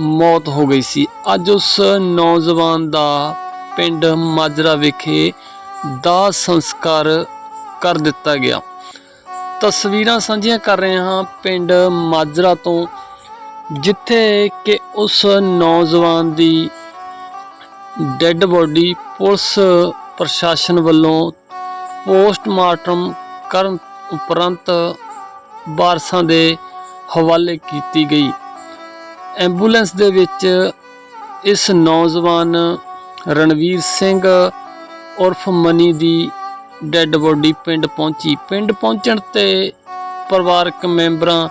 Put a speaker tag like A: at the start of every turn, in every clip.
A: ਮੌਤ ਹੋ ਗਈ ਸੀ। ਅੱਜ ਉਸ ਨੌਜਵਾਨ ਦਾ ਪਿੰਡ ਮਾਜਰਾ ਵਿਖੇ ਦਾ ਸੰਸਕਾਰ ਕਰ ਦਿੱਤਾ ਗਿਆ। ਤਸਵੀਰਾਂ ਸਾਂਝੀਆਂ ਕਰ ਰਹੇ ਹਾਂ ਪਿੰਡ ਮਾਜਰਾ ਤੋਂ, ਜਿੱਥੇ ਕਿ ਉਸ ਨੌਜਵਾਨ ਦੀ ਡੈੱਡ ਬੋਡੀ ਪੁਲਿਸ ਪ੍ਰਸ਼ਾਸਨ ਵੱਲੋਂ ਪੋਸਟਮਾਰਟਮ ਕਰਨ ਉਪਰੰਤ ਵਾਰਸਾਂ ਦੇ ਹਵਾਲੇ ਕੀਤੀ ਗਈ। ਐਂਬੂਲੈਂਸ ਦੇ ਵਿੱਚ ਇਸ ਨੌਜਵਾਨ ਰਣਵੀਰ ਸਿੰਘ ਉਰਫ ਮਨੀ ਦੀ ਡੈੱਡ ਬੋਡੀ ਪਿੰਡ ਪਹੁੰਚੀ। ਪਿੰਡ ਪਹੁੰਚਣ ਤੇ ਪਰਿਵਾਰਕ ਮੈਂਬਰਾਂ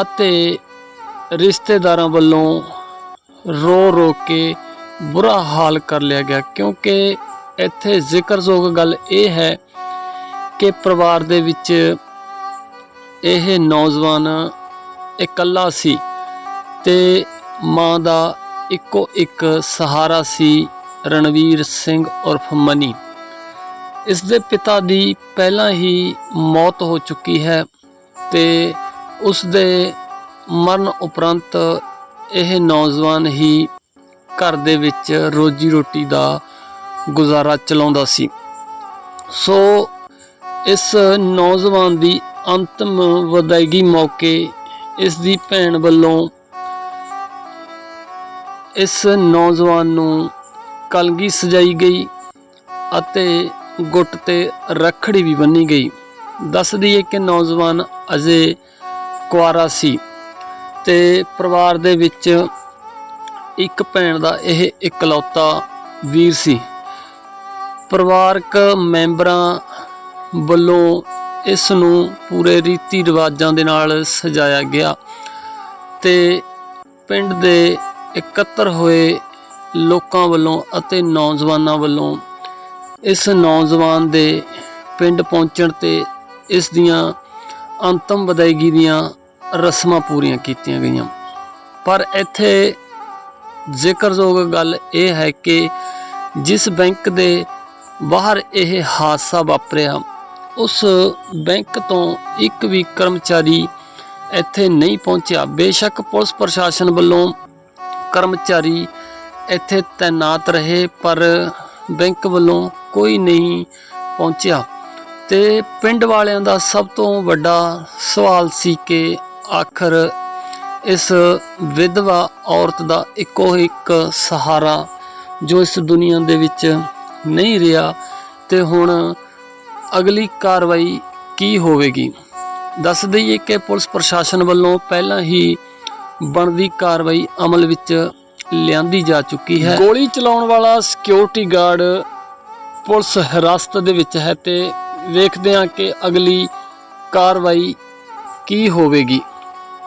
A: ਅਤੇ ਰਿਸ਼ਤੇਦਾਰਾਂ ਵੱਲੋਂ ਰੋ ਰੋ ਕੇ ਬੁਰਾ ਹਾਲ ਕਰ ਲਿਆ ਗਿਆ, ਕਿਉਂਕਿ ਇੱਥੇ ਜ਼ਿਕਰਯੋਗ ਗੱਲ ਇਹ ਹੈ ਕਿ ਪਰਿਵਾਰ ਦੇ ਵਿੱਚ ਇਹ ਨੌਜਵਾਨ ਇਕੱਲਾ ਸੀ। ਤੇ ਮਾਂ ਦਾ ਇੱਕੋ ਇੱਕ ਸਹਾਰਾ ਸੀ ਰਣਵੀਰ ਸਿੰਘ ਉਰਫ ਮਨੀ। ਇਸ ਦੇ ਪਿਤਾ ਦੀ ਪਹਿਲਾਂ ਹੀ ਮੌਤ ਹੋ ਚੁੱਕੀ ਹੈ ਤੇ ਉਸ ਦੇ ਮਰਨ ਉਪਰੰਤ ਇਹ ਨੌਜਵਾਨ ਹੀ ਘਰ ਦੇ ਵਿੱਚ ਰੋਜੀ ਰੋਟੀ ਦਾ ਗੁਜ਼ਾਰਾ ਚਲਾਉਂਦਾ ਸੀ। ਸੋ ਇਸ ਨੌਜਵਾਨ ਦੀ ਅੰਤਮ ਵਿਦਾਇਗੀ ਮੌਕੇ ਇਸ ਦੀ ਭੈਣ ਵੱਲੋਂ ਇਸ ਨੌਜਵਾਨ ਨੂੰ ਕਲਗੀ ਸਜਾਈ ਗਈ ਅਤੇ ਗੁੱਟ ਤੇ ਰੱਖੜੀ ਵੀ ਬੰਨੀ ਗਈ। ਦੱਸ ਦਈਏ ਕਿ ਨੌਜਵਾਨ ਅਜੇ ਕੁਆਰਾ ਸੀ ਤੇ ਪਰਿਵਾਰ ਦੇ ਵਿੱਚ ਇੱਕ ਭੈਣ ਦਾ ਇਹ ਇਕਲੌਤਾ ਵੀਰ ਸੀ। ਪਰਿਵਾਰਕ ਮੈਂਬਰਾਂ ਵੱਲੋਂ ਇਸ ਨੂੰ ਪੂਰੇ ਰੀਤੀ ਰਿਵਾਜਾਂ ਦੇ ਨਾਲ ਸਜਾਇਆ ਗਿਆ ਤੇ ਪਿੰਡ ਦੇ ਇਕੱਤਰ ਹੋਏ ਲੋਕਾਂ ਵੱਲੋਂ ਅਤੇ ਨੌਜਵਾਨਾਂ ਵੱਲੋਂ ਇਸ ਨੌਜਵਾਨ ਦੇ ਪਿੰਡ ਪਹੁੰਚਣ ਤੇ ਇਸ ਦੀਆਂ ਅੰਤਮ ਵਿਦਾਇਗੀ ਦੀਆਂ ਰਸਮਾਂ ਪੂਰੀਆਂ ਕੀਤੀਆਂ ਗਈਆਂ। ਪਰ ਇੱਥੇ ਜ਼ਿਕਰਯੋਗ ਗੱਲ ਇਹ ਹੈ ਕਿ ਜਿਸ ਬੈਂਕ ਦੇ ਬਾਹਰ ਇਹ ਹਾਦਸਾ ਵਾਪਰਿਆ, ਉਸ ਬੈਂਕ ਤੋਂ ਇੱਕ ਵੀ ਕਰਮਚਾਰੀ ਇੱਥੇ ਨਹੀਂ ਪਹੁੰਚਿਆ। ਬੇਸ਼ੱਕ ਪੁਲਿਸ ਪ੍ਰਸ਼ਾਸਨ ਵੱਲੋਂ ਕਰਮਚਾਰੀ ਇੱਥੇ ਤਾਇਨਾਤ ਰਹੇ, ਪਰ ਬੈਂਕ ਵੱਲੋਂ ਕੋਈ ਨਹੀਂ ਪਹੁੰਚਿਆ। ਤੇ ਪਿੰਡ ਵਾਲਿਆਂ ਦਾ ਸਭ ਤੋਂ ਵੱਡਾ ਸਵਾਲ ਸੀ ਕਿ ਆਖਰ ਇਸ ਵਿਧਵਾ ਔਰਤ ਦਾ ਇੱਕੋ ਇੱਕ ਸਹਾਰਾ ਜੋ ਇਸ ਦੁਨੀਆ ਦੇ ਵਿੱਚ ਨਹੀਂ ਰਿਹਾ, ਤੇ ਹੁਣ ਅਗਲੀ ਕਾਰਵਾਈ ਕੀ ਹੋਵੇਗੀ? ਦੱਸ ਦਈਏ ਕਿ ਪੁਲਿਸ ਪ੍ਰਸ਼ਾਸਨ ਵੱਲੋਂ ਪਹਿਲਾਂ ਹੀ ਬਣਦੀ ਕਾਰਵਾਈ ਅਮਲ ਵਿੱਚ ਲਿਆਂਦੀ ਜਾ ਚੁੱਕੀ ਹੈ। ਗੋਲੀ ਚਲਾਉਣ ਵਾਲਾ ਸਿਕਿਉਰਿਟੀ ਗਾਰਡ ਪੁਲਿਸ ਹਿਰਾਸਤ ਦੇ ਵਿੱਚ ਹੈ ਤੇ ਵੇਖਦੇ ਹਾਂ ਕਿ ਅਗਲੀ ਕਾਰਵਾਈ ਕੀ ਹੋਵੇਗੀ।